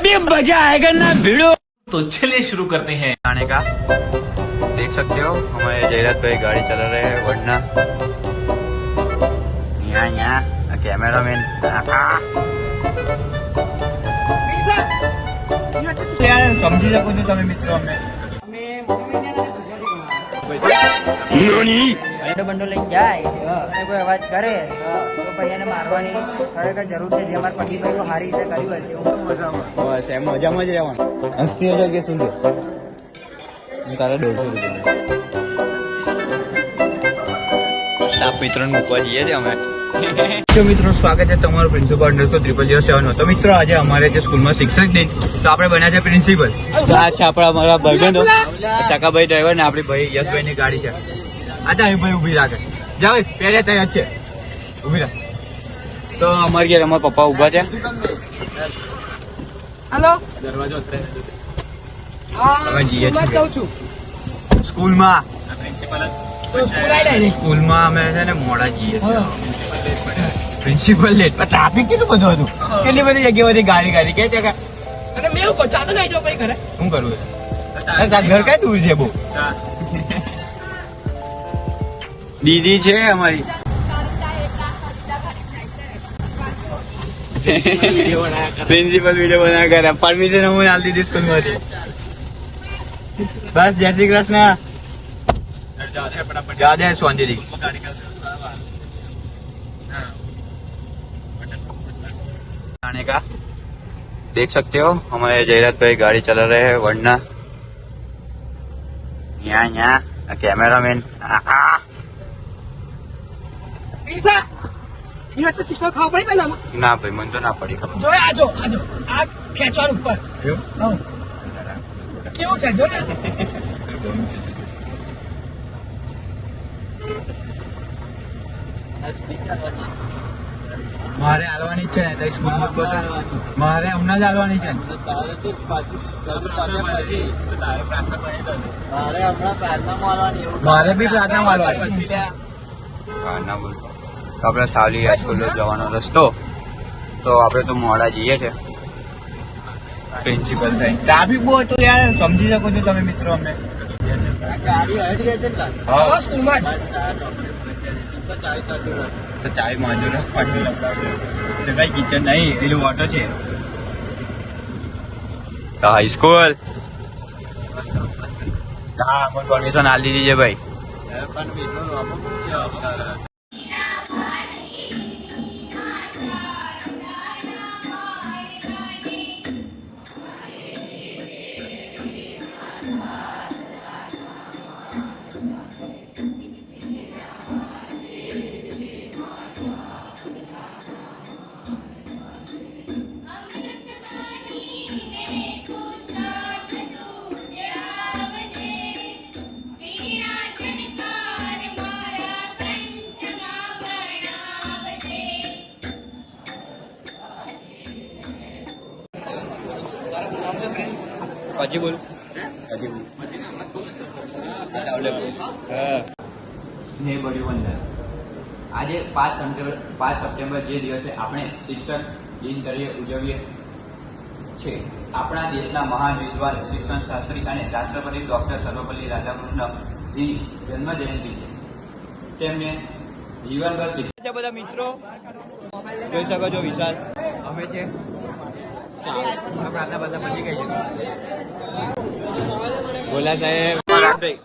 अभी मजा आएगा ना भिड़ो तो चलिए शुरू करते हैं आने का देख सकते हो हमारे जयराज भाई गाड़ी चला रहे हैं वरना यहाँ यहाँ कैमरा मैन સમજી શકો છો તમે મિત્રો અમે બંડો બંડો લઈને જાય અને કોઈ અવાજ કરે તો ભાઈ એને મારવાની ખરેખર જરૂર છે. જે અમારા પતિભાઈ તો સારી રીતે કર્યું હશે. બસ એમ મજામાં જ રહેવાનું. અસી હજાર કે શું હું તારા દોઢસો રૂપિયા. સ્ટાફ મિત્રોને મૂકવા જઈએ છીએ અમે. તો મિત્રો સ્વાગત છે તમારું principal underscore triple zero seven તો મિત્રો આજે અમારે જે સ્કૂલમાં શિક્ષક દિન તો આપણે બન્યા છે પ્રિન્સિપલ તો આ છે આપણા અમારા ભાઈબંધો. ચકાભાઈ ડ્રાઈવર ને આપણી ભાઈ યશભાઈ ની ગાડી છે. આતા અહીં ભાઈ ઊભી રાખે જાવ પહેરે તૈયાર છે. ઊભી રાખ. તો અમારી ઘેર અમારા પપ્પા ઊભા છે. હાલો. દરવાજો અમે છે ને મોડા જઈએ પ્રિન્સિપલ ટ્રાફિક કેટલું બધું હતું? કેટલી બધી જગ્યા ગાડી ગાડી. કે જગ્યા અને મેં શું કરવું તાર ઘર કઈ દૂર છે બહુ દીદી છે અમારી પ્રિન્સિપલ વિડીયો બના કરે પરમિશન હું આલી દીધી સ્કૂલ માંથી બસ જય શ્રી કૃષ્ણ જા દે સ્વાંતિથી आने का देख सकते हो हमारे जयराज भाई गाड़ी चला रहे हैं वरना यहाँ यहाँ कैमरा मैन ઈસા દિવસે સિસ્ટમ ખાવા પડી ને ના ભાઈ મને તો ના પડી ખબર. જો આજો આજો આ ખેંચવાનું ઉપર. કેવું છે જો ને મારે હાલવાની જ છે ને તઈ સ્કૂલ મારે હમણાં જ હાલવાની છે ને. મારે બી પ્રાર્થના મારવાની. પ્રાર્થના બોલ તો આપણે સાવલી હાઈસ્કૂલ જવાનો રસ્તો. તો આપણે તો મોડા જઈએ છે. પ્રિન્સિપલ થઈ ટ્રાફિક બહુ હતું યાર સમજી શકો છો તમે મિત્રો અમને. તો માંજો ને પાછી. કિચન નહીં પેલું ઓટો છે. હાઈસ્કૂલ હા પરમિશન આલી દીધી છે ભાઈ. પછી બોલ. પછી બોલ. સ્નેહ ભર્યું વંદન આજે પાંચ સપ્ટેમ્બર પાંચ સપ્ટેમ્બર જે દિવસે આપણે શિક્ષક દિન તરીકે ઉજવીએ છે આપણા દેશના મહાન વિદ્વાન શિક્ષણ શાસ્ત્રી અને રાષ્ટ્રપતિ ડોક્ટર સર્વપલ્લી રાધાકૃષ્ણજી જન્મ જયંતિ છે. તેમને જીવનભર બધા મિત્રો જોઈ શકો છો વિશાલ. અમે છે. બોલા સાહેબ.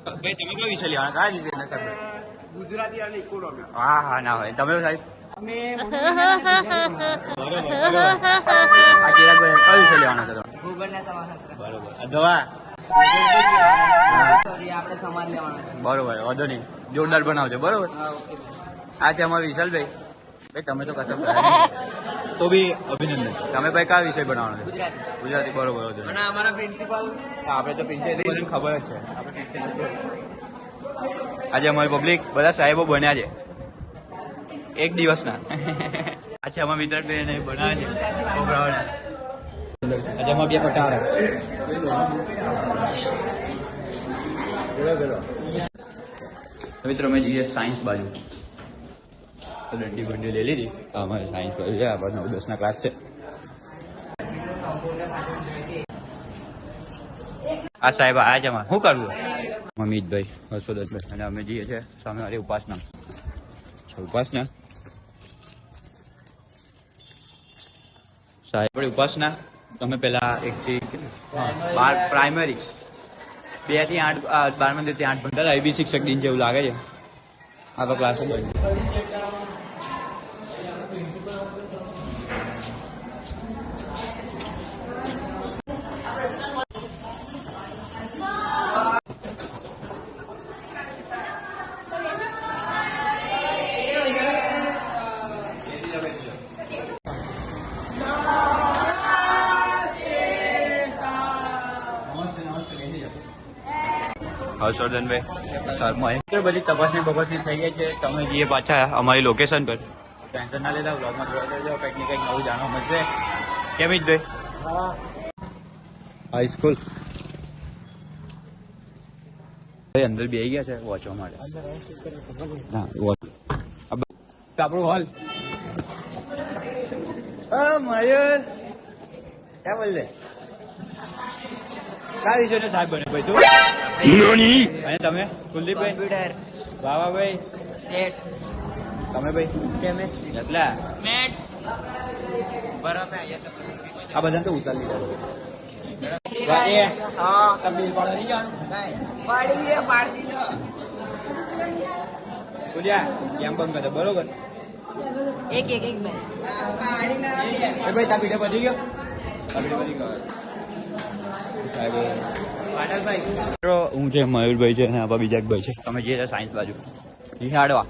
તમે કઈ વિષય લેવાના? કયા વિષય ના સાહેબ? ગુજરાતી અને ઇકોનોમી હા હા ના હોય. તમે સાહેબ? બરોબર બરોબર આ ચિરાગભાઈ કયો વિષય લેવાના છે તમે? ભૂગોળના સમાજશાસ્ત્ર બરોબર. આ દવા? સોરી આપણે સમાજ લેવાનો છે બરોબર વાંધો નહીં. જોરદાર બનાવજો બરોબર? આ છે અમારા વિશાલભાઈ. ભાઈ તમે તો કસમ કર્યા તો બી અભિનંદન. તમે ભાઈ કયા વિષય બનાવવાનો છે? ગુજરાતી. ગુજરાતી બરોબર અમારા પ્રિન્સિપાલ આપણે તો પ્રિન્સિપલ ખબર જ છે. આજે અમારી પબ્લિક બધા સાહેબો બન્યા છે. એક દિવસના. અચ્છા અમારા મિત્ર બેન એ છે. આજે અમારા બે પટાવાળા મિત્રો અમે જઈએ સાયન્સ બાજુ. દંડી બંડી લઈ લીધી. અમારે સાયન્સ કર્યું છે આપણે નવ દસના ક્લાસ છે. આ સાહેબ આ જમા શું કરવું? મમિતભાઈ હર્ષોદતભાઈ અને અમે જઈએ છીએ સામે વાળી ઉપાસના ઉપાસના? સાહેબ ઉપાસના તમે પેલા એક થી બાર પ્રાઇમરી બેથી આઠ આ, બાર મંદિરથી આઠ ભણતા હતા એ શિક્ષક દિન જેવું લાગે છે. આ તો ક્લાસ બંધ હર્ષવર્ધનભાઈ સર મહેન્દ્ર બધી તપાસની બપાસણી થઈ ગઈ છે. તમે જઈએ પાછા અમારી લોકેશન પર ટેન્શન ના લેતા બ્લોગમાં જોવા દેજો કંઈક ને કંઈક નવું જાણવા મળશે. કેમ ભાઈ? હાઈસ્કૂલ ભાઈ અંદર બેસી ગયા છે વોચવા માટે. હા વોચ આપણું હોલ મયુર. ક્યાં બોલ કયા ને સાહેબ બને ભાઈ તું? અને તમે? કુલદીપભાઈ? કોમ્પ્યુટર. વાહ સ્ટેટ. તમે ભાઈ કેમેસ્ટ્રી. એટલે? મેટ. આ બધાને તો ઉતાર લીધા. છે હા. બિલ પાડો નહીં પાડી દે પાડી દે બોલ્યા કેમ બંધ કરતો બરોબર. એક એક પાડી ભાઈ તા પીઠે પડી ગયો? પીઠે પતી ગયો. સાહેબ હું છે મયુરભાઈ છે અને આપણા બીજા એક ભાઈ છે. તમે જે છે સાયન્સ બાજુ. નિહાળવા.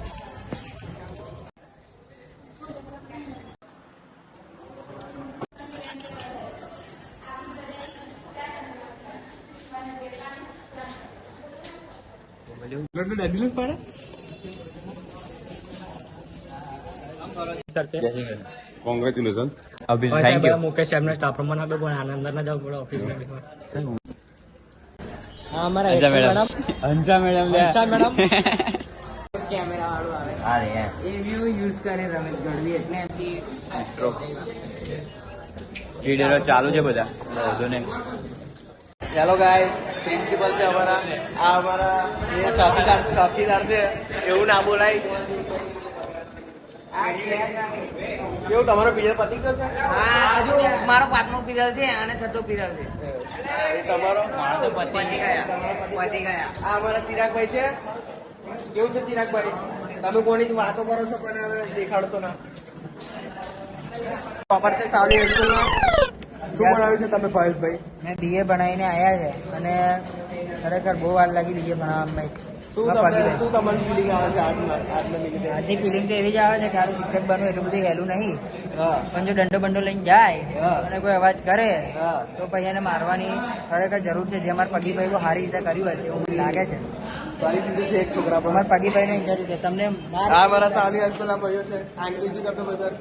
Congratulation Abhi thank you Mukesh સાહેબ ને સ્ટાફ રૂમમાં નાખો પણ આનંદ ના જાવ પડે ઓફિસમાં. મેડમ. મેડમ. મેડમ કેમેરા વાળું આવે. યુઝ કરે રમેશ ગઢવી એટલે મિત્રો ચાલુ છે બધા. વાંધો નહીં. હેલો ગાય પ્રિન્સિપલ છે અમારા. આ અમારા એ સાથીદાર સાથીદાર છે. એવું ના બોલાય. કેવું તમારો પીરિયડ પતી ગયો છે? હા હજુ મારો પાંચમો પીરિયડ છે અને છઠ્ઠો પીરિયડ છે. એ તમારો? પતી ગયા. પતી ગયા. આ અમારા ચિરાગભાઈ છે. કેવું છે ચિરાગભાઈ? તમે કોની વાતો કરો છો પણ હવે દેખાડશો ના? ટોપર છે સાવલી હાઈસ્કૂલમાં શું ભણાવ્યું છે તમે ભાવેશભાઈ? મેં બીએ ભણાવીને આવ્યા છે અને ખરેખર બહુ વાર લાગી બીએ ભણાવવામાં. શું તમને શું તમારી ફિલિંગ આવે છે આજના આજના મિનિટે આજની ફિલિંગ તો એવી જ આવે છે કે શિક્ષક બનવું એટલું બધું હેલું નહીં. હા. પણ જો દંડો બંડો લઈને જાય હા. અને કોઈ અવાજ કરે હા. તો પછી એને મારવાની ખરેખર જરૂર છે. જે અમારા પગીભાઈ બહુ સારી રીતે કર્યું હશે એવું મને લાગે છે. મારી દીધું છે એક છોકરા અમારા પગીભાઈ ને ઇન્ટરવ્યુ છે. તમને માર આ મારા ભાઈઓ છે. આંગ્રેજી કરતો ભાઈ પર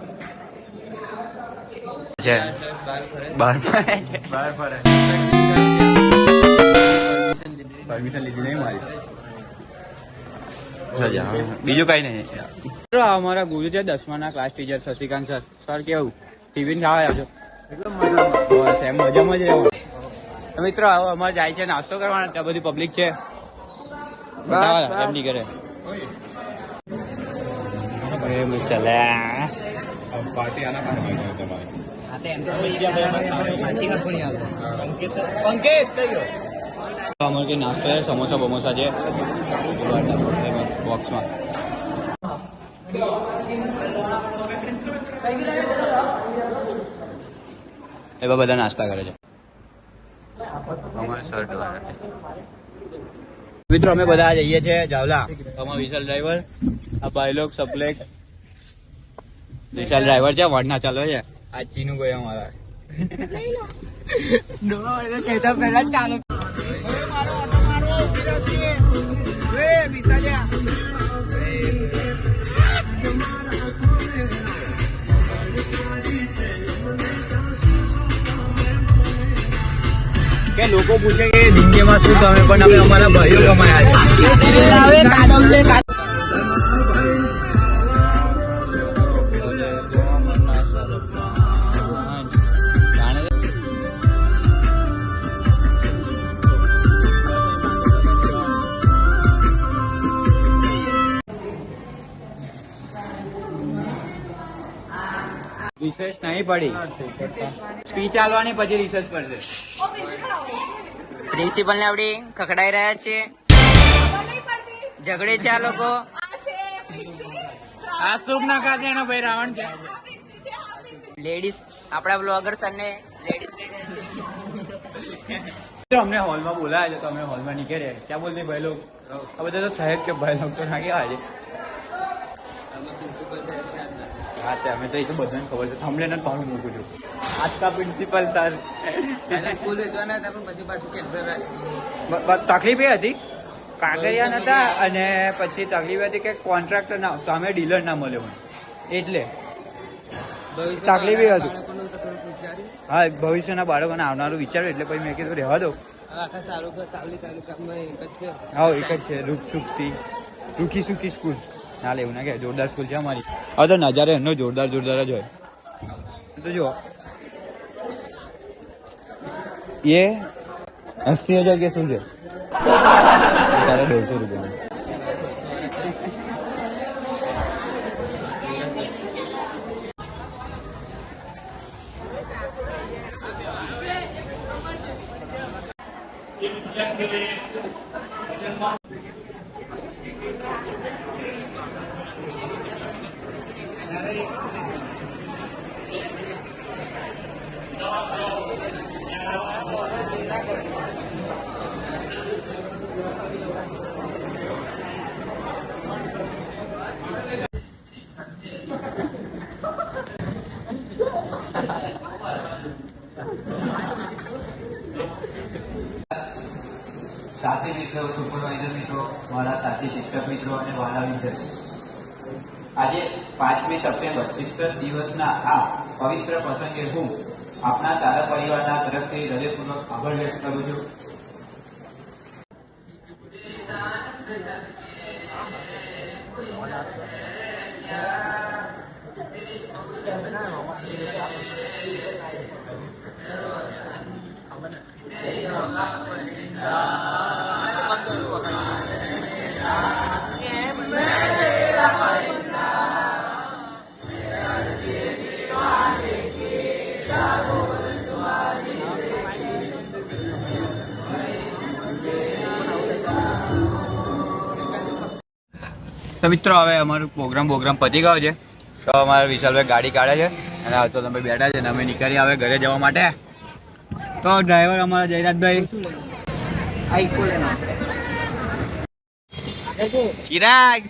ફરે છે ફરે પરમિશન લીધી નહીં મારી. સજા બીજું કઈ નહીં. મિત્રો, અમારા ગુરુજી છે દસમાના class teacher Shashikant sir sir કેવું? ટિફિન ખાવા આવજો. બસ એમ મજામાં જ રહેવાનું મિત્રો હવે અમારે જાય છે નાસ્તો કરવાનો. ત્યાં બધી પબ્લિક છે. એમની ઘરે ચાલે. પાર્ટી આના પંકેશ કઈ ગયો અમારે નાસ્તો સમોસા બમોસા છે. બોક્સમાં એવા બધા નાસ્તા કરે છે. મિત્રો અમે બધા જઈએ છીએ જાવલા. અમારા વિશાલ ડ્રાઈવર આ ભાઈલોક સપ્લેક વિશાલ ડ્રાઈવર છે વડના ચાલો છે. આ ચીનુ ભાઈ અમારા કહેતા પહેલા ચાલુ લોકો પૂછે કે જિંદગીમાં શું તમે પણ અમે અમારા ભાઈઓ કમાયા છે. રિસર્ચ નહીં પડી. સ્પીચ આલવાની પછી રિસર્ચ પડશે. પ્રિન્સિપલ ને આપડી ખખડાઈ રહ્યા છે. ઝઘડે છે આ લોકો. આ શુભ નાકા છે એનો ભાઈ રાવણ છે. લેડીઝ આપડા બ્લોગર સર ને લેડીઝ તો અમને હોલમાં બોલાયા છે તો અમે હોલમાં નીકળ્યા ક્યાં બોલ ભાઈ લોકો? આ બધા તો સાહેબ કે ભાઈ લોકો ના કહેવાય છે હા તે અમે તો એ તો બધાને ખબર છે. થમલે ને પાડું મૂકું છું. આજકા પ્રિન્સિપલ સર સ્કૂલ વેચવાના હતા પણ બધી પાછું કેન્સર તકલીફ એ હતી. કાગળિયા નતા અને પછી તકલીફ હતી કે કોન્ટ્રાક્ટર ના સામે ડીલર ના મળે મને. એટલે. તકલીફ એ હતું. હા ભવિષ્યના બાળકોને આવનારું વિચાર્યું એટલે પછી મેં કીધું રહેવા દો. આખા સારું સાવલી તાલુકામાં એક જ છે. હા એક જ છે રૂખ સુખતી રૂખી સુખી સ્કૂલ ના એવું ના કે જોરદાર સ્કૂલ છે અમારી. હવે તો નજારે એમનો જોરદાર જોરદાર જ હોય. તો જુઓ. એ એસી હજાર કે શું છે? તારે દોઢસો રૂપિયા. મિત્રો સુપરવાઇઝર મિત્રો, મારા સાથી શિક્ષક મિત્રો અને વાલા વિદ્યાર્થી. આજે પાંચમી સપ્ટેમ્બર શિક્ષક દિવસના આ પવિત્ર પ્રસંગે હું આપણા સારા પરિવારના તરફથી હૃદયપૂર્વક આભાર વ્યક્ત કરું છું. તો મિત્રો, હવે અમારું પ્રોગ્રામ પ્રોગ્રામ પતી ગયો છે. તો અમારા વિશાલભાઈ ગાડી કાઢે છે અને હાલ તો તમે બેઠા છે અને અમે નીકળી આવે ઘરે જવા માટે. તો ડ્રાઈવર અમારા જયરાજભાઈ. ચિરાગ.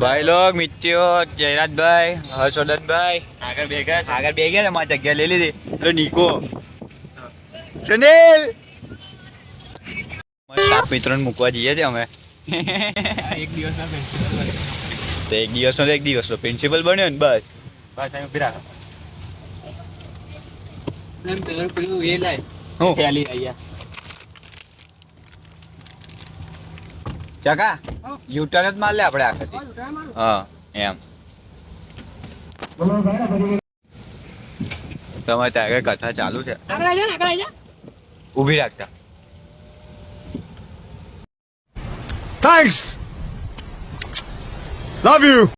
ભાઈ લોગ મિત્રો જયરાજભાઈ હર્ષવર્ધનભાઈ. આગળ બે ગયા આગળ બે ગયા મારી જગ્યા લઈ લીધી. એટલે નીકો. સુનિલ! સાત મિત્રોને મૂકવા જઈએ છીએ અમે. એક દિવસના પ્રિન્સિપલ તો એક દિવસનો એક દિવસનો પ્રિન્સિપલ બન્યો ને બસ. બસ અહીં ઊભી રાખો. હું? ખ્યાલી અહીંયા ચકા યુટર્ન જ માર લે આપણે આખેથી હા એમ. તમારે ત્યાં આગળ કથા ચાલુ છે? ઊભી રાખતા થેન્ક્સ લવ you!